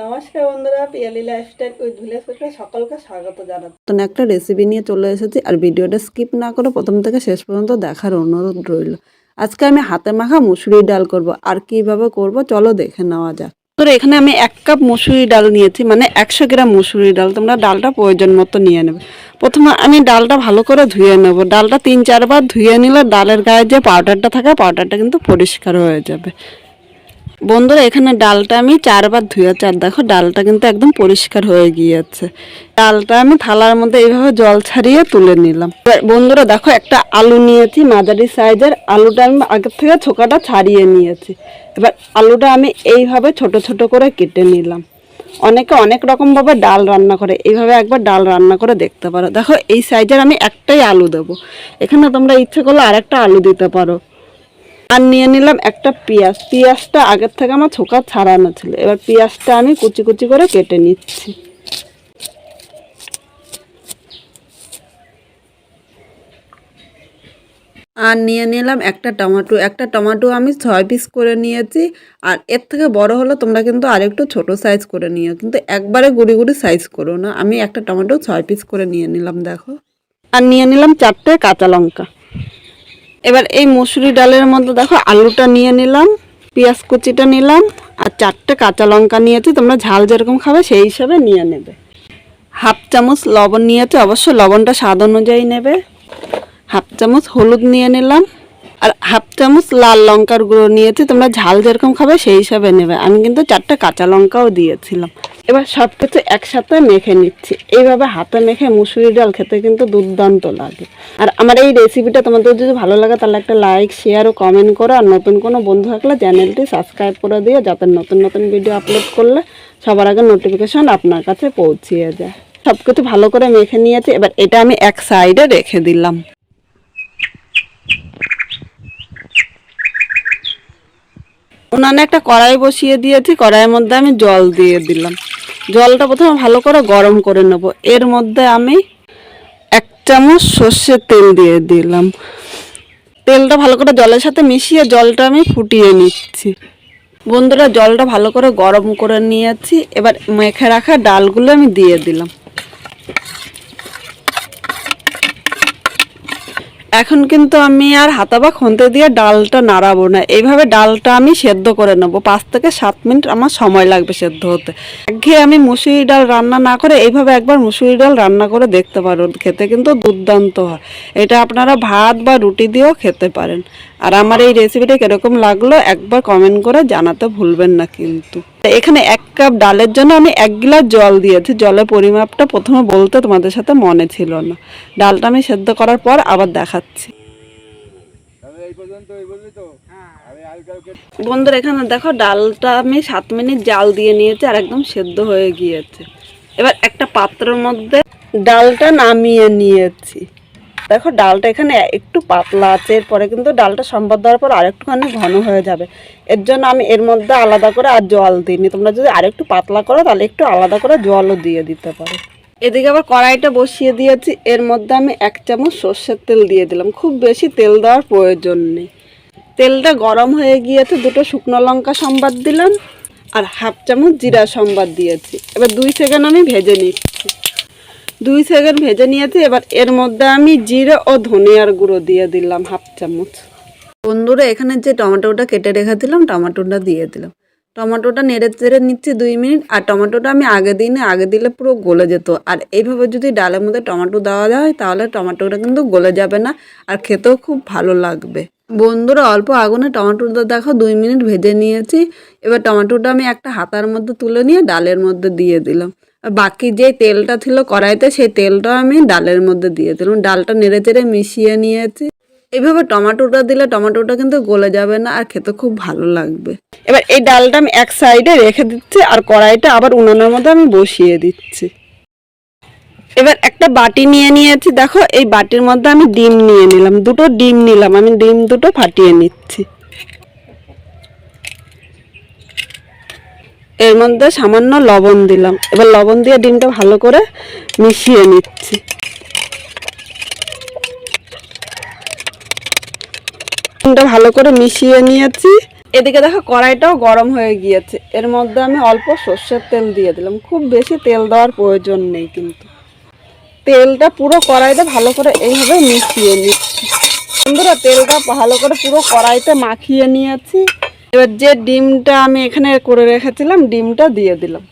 নমস্কার সকলকে স্বাগত জানাচ্ছি। নতুন একটা রেসিপি নিয়ে চলে এসেছি আর ভিডিওটা স্কিপ না করে প্রথম থেকে শেষ পর্যন্ত দেখার অনুরোধ রইল। আজকে আমি হাতে মাখা মুসুরি ডাল করব। আর কীভাবে করব চলো দেখে নেওয়া যাক। তো এখানে আমি এক কাপ মুসুরি ডাল নিয়েছি মানে একশো গ্রাম মুসুরি ডাল। তোমরা ডালটা প্রয়োজন মতো নিয়ে নেবে। প্রথমে আমি ডালটা ভালো করে ধুয়ে নেব। ডালটা তিন চারবার ধুয়ে নিলে ডালের গায়ে যে পাউডারটা থাকে পাউডারটা কিন্তু পরিষ্কার হয়ে যাবে। বন্ধুরা, এখানে ডালটা আমি চারবার ধুয়েছি আর দেখো, ডালটা কিন্তু একদম পরিষ্কার হয়ে গিয়েছে। ডালটা আমি থালার মধ্যে এইভাবে জল ছাড়িয়ে তুলে নিলাম। বন্ধুরা, দেখো, একটা আলু নিয়েছি, মাঝারি সাইজের। আলুটা আমি আগের থেকে ছোকাটা ছাড়িয়ে নিয়েছি। এবার আলুটা আমি এইভাবে ছোট ছোট করে কেটে নিলাম। অনেকে অনেক রকমভাবে ডাল রান্না করে। এইভাবে একবার ডাল রান্না করে দেখতে পারো। দেখো, এই সাইজের আমি একটাই আলু দেবো। এখানে তোমরা ইচ্ছে করলে আরেকটা আলু দিতে পারো। আর নিয়ে নিলাম একটা পেঁয়াজ। পেঁয়াজটা আগের থেকে আমার ছোকা ছাড়ানো ছিল। এবার পেঁয়াজটা আমি কুচি কুচি করে কেটে নিচ্ছি। আর নিয়ে নিলাম একটা টমাটো। একটা টমাটো আমি ছয় পিস করে নিয়েছি। আর এর থেকে বড় হলে তোমরা কিন্তু আরেকটু ছোট সাইজ করে নিও। কিন্তু একবারে গুড়ি গুড়ি সাইজ করো না। আমি একটা টমেটো ছয় পিস করে নিয়ে নিলাম, দেখো। আর নিয়ে নিলাম চারটে কাঁচা লঙ্কা। এবার এই মুসুরি ডালের মধ্যে দেখো আলুটা নিয়ে নিলাম, পেঁয়াজ কুচিটা নিলাম, আর চারটে কাঁচা লঙ্কা নিয়েছি, তোমরা ঝাল যেরকম খাবে সেই হিসাবে নিয়ে নেবে। হাফ চামচ লবণ নিয়েছি, অবশ্য লবণটা স্বাদ অনুযায়ী নেবে। হাফ চামচ হলুদ নিয়ে নিলাম, আর হাফ চামচ লাল লঙ্কার গুঁড়ো নিয়েছি, তোমরা ঝাল যেরকম খাবে সেই হিসাবে নেবে। আমি কিন্তু চারটে কাঁচা লঙ্কাও দিয়েছিলাম। এবার সব কিছু একসাথে মেখে নিচ্ছি। এইভাবে হাতে মেখে মুসুরি ডাল খেতে কিন্তু দুর্দান্ত লাগে। আর আমার এই রেসিপিটা তোমাদের যদি ভালো লাগে, তাহলে একটা লাইক শেয়ার ও কমেন্ট করো। আর নতুন কোনো বন্ধু থাকলে চ্যানেলটি সাবস্ক্রাইব করে দিও, যাতে নতুন নতুন ভিডিও আপলোড করলে সবার আগে নোটিফিকেশন আপনার কাছে পৌঁছিয়ে যায়। সব কিছু ভালো করে মেখে নিয়েছি। এবার এটা আমি এক সাইডে রেখে দিলাম। উনানে একটা কড়াই বসিয়ে দিয়েছি। কড়াইয়ের মধ্যে আমি জল দিয়ে দিলাম। জলটা প্রথমে ভালো করে গরম করে নেব। এর মধ্যে আমি এক চামচ সর্ষের তেল দিয়ে দিলাম। তেলটা ভালো করে জলের সাথে মিশিয়ে জলটা আমি ফুটিয়ে নিচ্ছি। বন্ধুরা, জলটা ভালো করে গরম করে নিয়েছি। এবার মেখে রাখা ডালগুলো আমি দিয়ে দিলাম। এখন কিন্তু আমি আর হাতা বা খুন্তি দিয়ে ডালটা নাড়াবো না। এইভাবে ডালটা আমি সেদ্ধ করে নেব। পাঁচ থেকে সাত মিনিট আমার সময় লাগবে সেদ্ধ হতে। একঘেয়ে আমি মুসুরি ডাল রান্না না করে এইভাবে একবার মুসুরি ডাল রান্না করে দেখতে পারো। খেতে কিন্তু দুর্দান্ত হয়। এটা আপনারা ভাত বা রুটি দিয়েও খেতে পারেন। আর আমার এই রেসিপিটা কীরকম লাগল একবার কমেন্ট করে জানাতে ভুলবেন না কিন্তু। এখানে এক কাপ ডালের জন্য আমি এক গ্লাস জল দিয়েছি, জলের পরিমাপটা প্রথমে বলতে তোমাদের সাথে মনে ছিল না। ডালটা আমি সেদ্ধ করার পর আবার দেখাচ্ছি। বন্ধুরা, এখানে দেখো ডালটা আমি সাত মিনিট জাল দিয়ে নিয়েছি আর একদম সেদ্ধ হয়ে গিয়েছে। এবার একটা পাত্রের মধ্যে ডালটা নামিয়ে নিয়েছি। দেখো ডালটা এখানে একটু পাতলা আছে, এরপরে কিন্তু ডালটা সম্বাদ দেওয়ার পর আরেকটুখানি ঘন হয়ে যাবে। এর জন্য আমি এর মধ্যে আলাদা করে আর জল দিইনি। তোমরা যদি আরেকটু পাতলা করো, তাহলে একটু আলাদা করে জলও দিয়ে দিতে পারো। এদিকে আবার কড়াইটা বসিয়ে দিয়েছি। এর মধ্যে আমি এক চামচ সর্ষের তেল দিয়ে দিলাম। খুব বেশি তেল দেওয়ার প্রয়োজন নেই। তেলটা গরম হয়ে গিয়েছে, দুটো শুকনো লঙ্কা সম্বাদ দিলাম আর হাফ চামচ জিরা সম্বাদ দিয়েছি। এবার দুই সেকেন্ড আমি ভেজে নিচ্ছি। দুই সেকেন্ড ভেজে নিয়েছি, এবার এর মধ্যে আমি জিরে ও ধনিয়ার গুঁড়ো দিয়ে দিলাম হাফ চামচ। বন্ধুরা, এখানে যে টমেটোটা কেটে রেখেছিলাম, টমেটোটা দিয়ে দিলাম। টমেটোটা নেড়ে চেড়ে নিচ্ছি দুই মিনিট, আর টমেটোটা আমি আগে দিই না, আগে দিলে পুরো গলে যেত। আর এইভাবে যদি ডালের মধ্যে টমেটো দেওয়া যায়, তাহলে টমেটোটা কিন্তু গলে যাবে না, আর খেতেও খুব ভালো লাগবে। বন্ধুরা, অল্প আগুনে টমেটোটা দেখো, দুই মিনিট ভেজে নিয়েছি। এবার টমেটোটা আমি একটা হাতার মধ্যে তুলে নিয়ে ডালের মধ্যে দিয়ে দিলাম। বাকি যে তেলটা ছিল কড়াইতে, সেই তেলটা আমি ডালের মধ্যে দিয়ে দিলাম। ডালটা নেড়ে চেড়ে মিশিয়ে নিয়েছি। এইভাবে টমাটোটা দিলে টমেটোটা কিন্তু গলে যাবে না আর খেতে খুব ভালো লাগবে। এবার এই ডালটা আমি এক সাইডে রেখে দিচ্ছি আর কড়াইটা আবার উনানের মধ্যে আমি বসিয়ে দিচ্ছি। এবার একটা বাটি নিয়ে নিয়েছি। দেখো, এই বাটির মধ্যে আমি ডিম নিয়ে নিলাম। দুটো ডিম নিলাম। আমি ডিম দুটো ফাটিয়ে নিচ্ছি। এর মধ্যে সামান্য লবণ দিলাম। এবার লবণ দিয়ে ডিমটা ভালো করে মিশিয়ে নিচ্ছি। ডিমটা ভালো করে মিশিয়ে নিয়েছি। এদিকে দেখো কড়াইটাও গরম হয়ে গিয়েছে। এর মধ্যে আমি অল্প সর্ষের তেল দিয়ে দিলাম। খুব বেশি তেল দেওয়ার প্রয়োজন নেই কিন্তু। তেলটা পুরো কড়াইতে ভালো করে এইভাবে মিশিয়ে নিচ্ছি। বন্ধুরা, তেলটা ভালো করে পুরো কড়াইতে মাখিয়ে নিয়েছি। এবার যে ডিমটা আমি এখানে করে রেখেছিলাম, ডিমটা দিয়ে দিলাম।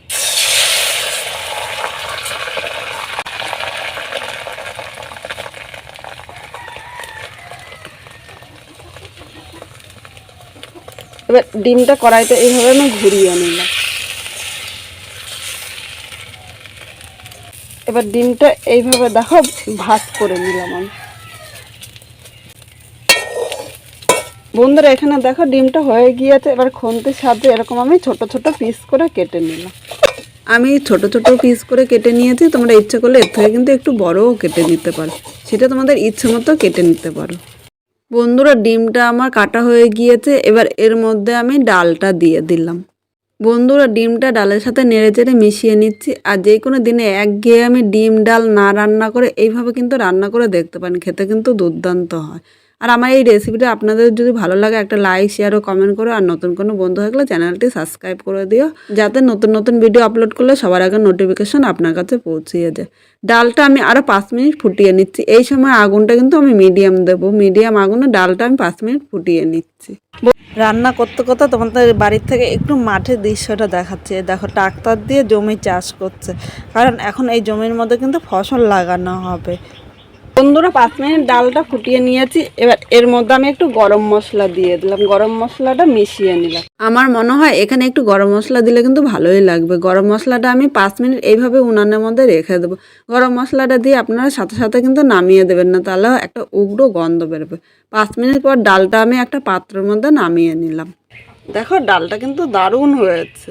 এবার ডিমটা কড়াইতে এইভাবে আমি ঘুরিয়ে নিলাম। এবার ডিমটা এইভাবে দেখো, ভাজ করে নিলাম আমি। বন্ধুরা, এখানে দেখো ডিমটা হয়ে গিয়েছে। এবার খুন্তির সাহায্যে এরকম আমি ছোট ছোট পিস করে কেটে নিলাম। আমি ছোট ছোট পিস করে কেটে নিয়েছি। তোমরা ইচ্ছে করলে এর থেকে কিন্তু একটু বড়ও কেটে নিতে পারো। সেটা তোমাদের ইচ্ছে মতো কেটে নিতে পারো। বন্ধুরা, ডিমটা আমার কাটা হয়ে গিয়েছে। এবার এর মধ্যে আমি ডালটা দিয়ে দিলাম। বন্ধুরা, ডিমটা ডালের সাথে নেড়ে চেড়ে মিশিয়ে নিচ্ছি। আর যে কোনো দিনে এক গিয়ে আমি ডিম, ডাল না রান্না করে এইভাবে কিন্তু রান্না করে দেখতে পারেন। খেতে কিন্তু দুর্দান্ত হয়। আর আমার এই রেসিপিটা আপনাদের যদি ভালো লাগে, একটা লাইক শেয়ার ও কমেন্ট করো। আর নতুন কোনো বন্ধু থাকলে চ্যানেলটি সাবস্ক্রাইব করে দিও। যাতে নতুন নতুন ভিডিও আপলোড করলে সবার আগে নোটিফিকেশন আপনার কাছে পৌঁছিয়ে যায় ডালটা আমি আরও পাঁচ মিনিট ফুটিয়ে নিচ্ছি। এই সময় আগুনটা কিন্তু আমি মিডিয়াম দেবো। মিডিয়াম আগুনে ডালটা আমি পাঁচ মিনিট ফুটিয়ে নিচ্ছি। রান্না করতে করতে তোমাদের বাড়ির থেকে একটু মাঠের দৃশ্যটা দেখাচ্ছে। দেখো ট্রাক্টর দিয়ে জমি চাষ করছে। কারণ এখন এই জমির মধ্যে কিন্তু ফসল লাগানো হবে। বন্ধুরা পাঁচ মিনিট ডালটা ফুটিয়ে নিয়েছি। এবার এর মধ্যে আমি একটু গরম মশলা দিয়ে দিলাম। গরম মশলাটা মিশিয়ে নিলাম। আমার মনে হয় এখানে একটু গরম মশলা দিলে কিন্তু ভালোই লাগবে। গরম মশলাটা আমি পাঁচ মিনিট এইভাবে উনানের মধ্যে রেখে দেবো। গরম মশলাটা দিয়ে আপনারা সাথে সাথে কিন্তু নামিয়ে দেবেন না তাহলে একটা উগ্র গন্ধ বেরোবে। পাঁচ মিনিট পর ডালটা আমি একটা পাত্রের মধ্যে নামিয়ে নিলাম। দেখো ডালটা কিন্তু দারুণ হয়েছে।